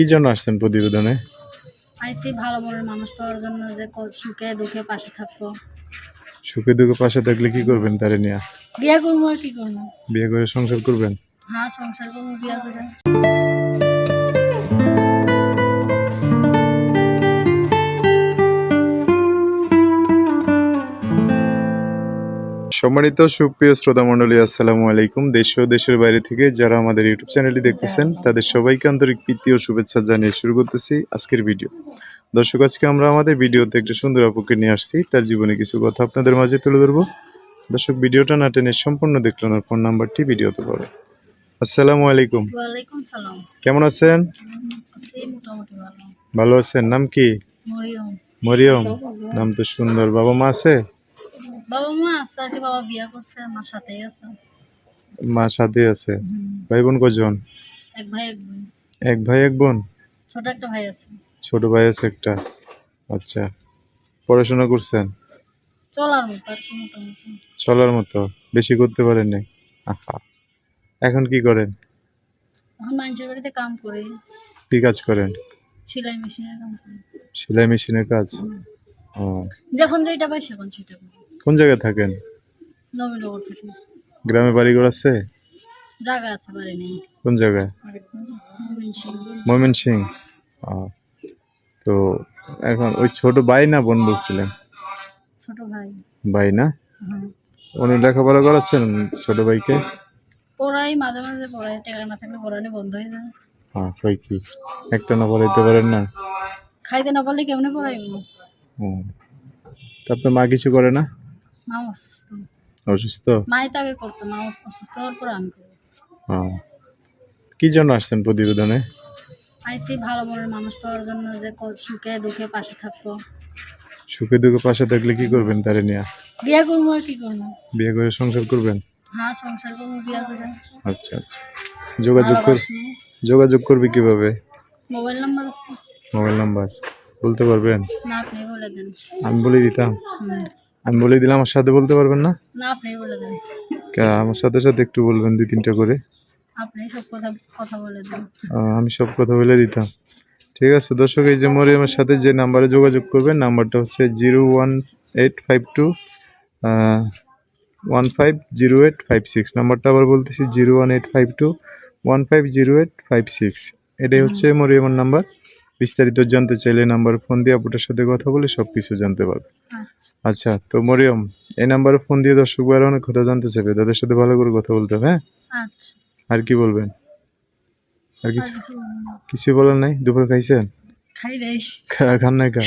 কি জন্য আসছেন প্রতিবেদনে? আইসি ভালো মনের মানুষ পাওয়ার জন্য যে সুখে দুঃখে পাশে থাকব। সুখে দুঃখে পাশে থাকলে কি করবেন তারে নিয়ে? বিয়ে করব আর কি করব? বিয়ে করে সংসার করবেন? হ্যাঁ সংসার করব বিয়ে করে। সম্মানিত সুপ্রিয় শ্রোতা মণ্ডলী আসসালামু আলাইকুম। দেশ ও দেশের বাইরে থেকে যারা আমাদের ইউটিউব চ্যানেলটি দেখতেছেন তাদের সবাইকে আন্তরিক প্রীতি ও শুভেচ্ছা জানিয়ে শুরু করতেছি আজকের ভিডিও। দর্শক আজকে আমরা আমাদের ভিডিওতে একটা সুন্দর আপুকে নিয়ে আসছি। তার জীবনে কিছু কথা আপনাদের মাঝে তুলে ধরবো। দর্শক ভিডিওটা না টেনে সম্পূর্ণ দেখলেন ওনার ফোন নাম্বারটি ভিডিওতে পাবে আসসালামু আলাইকুম। কেমন আছেন? ভালো। আছেন? নাম কি? মরিয়ম। নাম তো সুন্দর। বাবা মা আছে? বাবা মা আছে আর বাবা বিয়ে করছে আমার সাথেই আছে। মা সাথে আছে? ভাই বোন কজন এক ভাই এক বোন। এক ভাই এক বোন? ছোট একটা ভাই আছে। ছোট ভাই আছে একটা? আচ্ছা। পড়াশোনা করছেন? চলার মতো আর কি মোটামুটি। চলার মতো? বেশি করতে পারেন নাই? আহা। এখন কি করেন? এখন মানুষের বাড়িতে কাম করি। কি কাজ করেন? সেলাই মেশিনের কাম করি। সেলাই মেশিনের কাজ? ও। যখন যেটা পাই সেখন সেটা করি। কোন জায়গায় থাকেন? নবীনগর থেকে। গ্রামে বাড়িঘর আছে? জায়গা আছে বাড়ি নেই। কোন জায়গায়? ময়মন সিং তো এখন ওই ছোট ভাই না বোন বলছিলেন? ছোট ভাই। ভাই না? উনি লেখাপড়া করাচ্ছেন ছোট ভাইকে? পড়াই মাঝে মাঝে পড়াই টাকা না থাকলে পড়ানি বন্ধ হয়ে যায়। হ্যাঁ কই কি? একটা না পড়াইতে পারেন না? খাইতে না পারলে কেমনে পড়াইব? মা কিছু করে না? মা অসুস্থ। অসুস্থ? মাই তো আগে করতো মা অসুস্থ হওয়ার পর আমি করি কি জন্য আসছেন প্রতিবেদনে? আইসি ভালো মনের মানুষ পাওয়ার জন্য যে সুখে দুঃখে পাশে থাকব। সুখে দুঃখে পাশে থাকলে কি করবেন তারে নিয়ে? বিয়ে করব আর কি করব? বিয়ে করে সংসার করবেন? হ্যাঁ সংসার করব বিয়ে করে। আচ্ছা আচ্ছা। যোগাযোগ কর যোগাযোগ করবে কীভাবে? মোবাইল নাম্বার আছে। Mobile number. বলতে পারবেন? না আপনি বলে দেন। আমি বলে দিতাম। আমি বলে দিলাম আমার সাথে বলতে পারবেন না? না আপনি বলে দেন। আমার সাথে সাথে একটু বলবেন দুই তিনটা করে। আপনি সব কথা কথা বলে দেন। আমি সব কথা বলে দিতাম। ঠিক আছে দর্শক এই যে মরিয়মের সাথে যে নাম্বারে যোগাযোগ করবেন নাম্বারটা হচ্ছে zero one eight five two one five zero eight five six. নাম্বারটা আবার বলতেছি zero one eight five two one five zero eight five six. এটাই হচ্ছে মরিয়মের নাম্বার। বিস্তারিত জানতে চাইলে নাম্বার ফোন দিয়ে আপনার সাথে কথা বলে সব কিছু জানতে পারবে। আচ্ছা। আচ্ছা তো মরিয়ম এই নাম্বারে ফোন দিয়ে দর্শক আরও অনেক কথা জানতে চাইবে তাদের সাথে ভালো করে কথা বলতে হবে হ্যাঁ? আচ্ছা। আর কি বলবেন? আর কিছু কিছু বলার নাই। দুপুরে খাইছেন? খাই খান নাই খা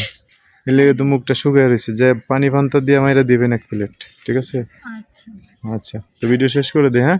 এর লেগে তো মুখটা শুকিয়ে রয়েছে যে পানি ফান্তা দিয়ে মাইরা দিবেন এক প্লেট ঠিক আছে? আচ্ছা। আচ্ছা তো ভিডিও শেষ করে দে হ্যাঁ?